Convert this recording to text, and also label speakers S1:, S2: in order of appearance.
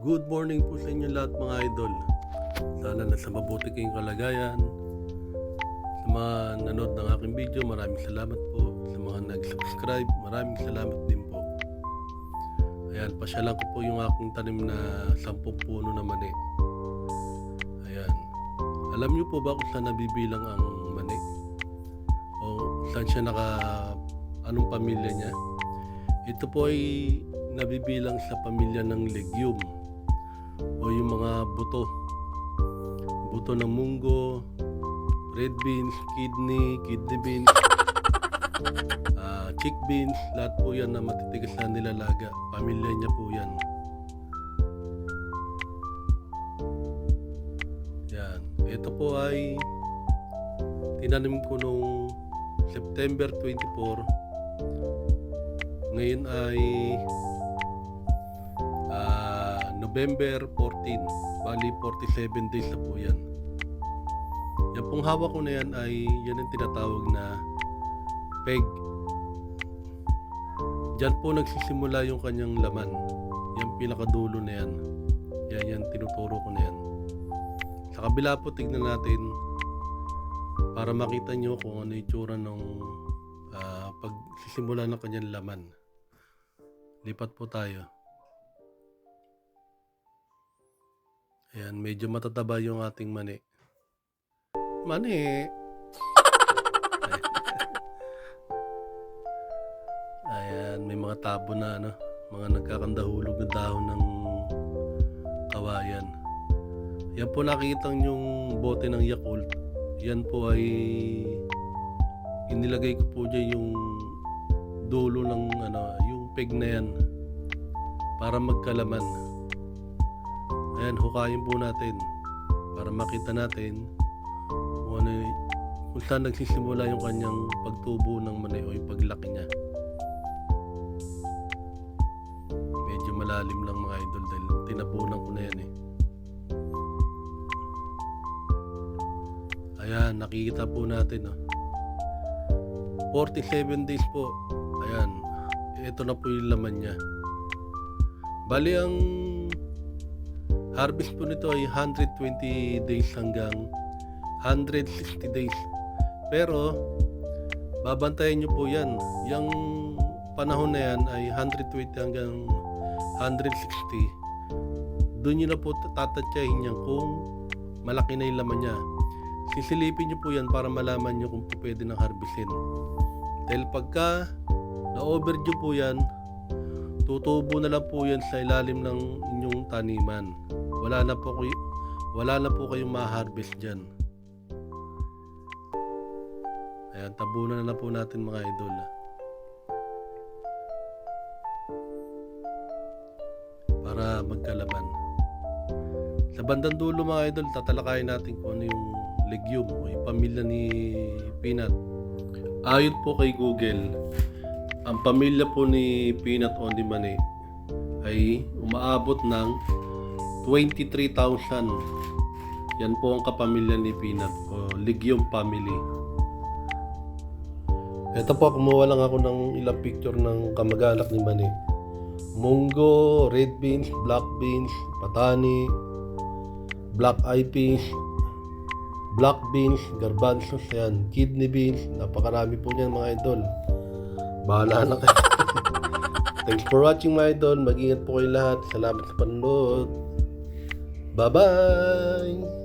S1: Good morning po sa inyo lahat mga idol. Sana nasa mabuti kayong kalagayan. Sa mga nanood ng aking video, maraming salamat po. Sa mga nag-subscribe, maraming salamat din po. Ayan, pasyalan ko po yung aking tanim na 10 puno na mani. Ayan. Alam niyo po ba kung saan nabibilang ang mani? O saan siya naka... anong pamilya niya? Ito po ay nabibilang sa pamilya ng legume o yung mga buto. Buto ng munggo, red beans, kidney, kidney beans, ah, chick beans, lahat po yan na matitigas na nilalaga. Pamilya niya po yan. Yan. Ito po ay tinanim ko nung September 24 ngayon ay ah, November 14. Bali 47 days na po yan. Yan pong hawak ko na yan ay yan ang tinatawag na peg. Diyan po nagsisimula yung kanyang laman. Yan pinakadulo na yan. Yan yan tinuturo ko na yan. Sa kabila po tignan natin para makita nyo kung ano yung tsura ng ah, pagsisimula ng kanyang laman. Lipat po tayo. Ayan, medyo matataba yung ating mani. Mani! Ayan, may mga tabo na ano, mga nagkakandahulog na dahon ng kawayan. Yan po nakikita yung bote ng Yakult. Yan po ay inilagay ko po dyan yung dulo ng ano, yung peg na yan para magkalaman. Ayan, hukayin po natin para makita natin kung ano kung saan nagsisimula yung kanyang pagtubo ng mani o yung paglaki niya. Medyo malalim lang mga idol dahil tinabunan ko na yan eh. Ayan, nakikita po natin oh. 47 days po. Ayan. Ito na po yung laman niya. Bali ang harvest po nito ay 120 days hanggang 160 days. Pero babantayan nyo po yan. Yung panahon na yan ay 120 hanggang 160. Doon nyo na po tatatyahin yan kung malaki na yung laman niya. Sisilipin nyo po yan para malaman nyo kung pwede ng harvestin. Dahil pagka na-overdue po yan, tutubo na lang po yan sa ilalim ng inyong taniman. Wala na po kayo, wala na po kayong ma-harvest dyan. Ayan, tabunan na, na po natin mga idol. Para magkalaman. Sa bandang dulo mga idol, tatalakayin natin kung ano yung legume o yung pamilya ni peanut. Ayon po kay Google, ang pamilya po ni Peanut on the Money ay umaabot ng 23,000. Yan po ang kapamilya ni Peanut o Legume Family. Ito po, kumuha lang ako ng ilang picture ng kamag-anak ni Mani. Munggo, red beans, black beans, patani, black eyed peas, black beans, garbanzos, yan, kidney beans, napakarami po niyan mga idol. Bahala na kayo. Thanks for watching mga idol. Mag-ingat po kayo lahat. Salamat sa panonood. Bye-bye!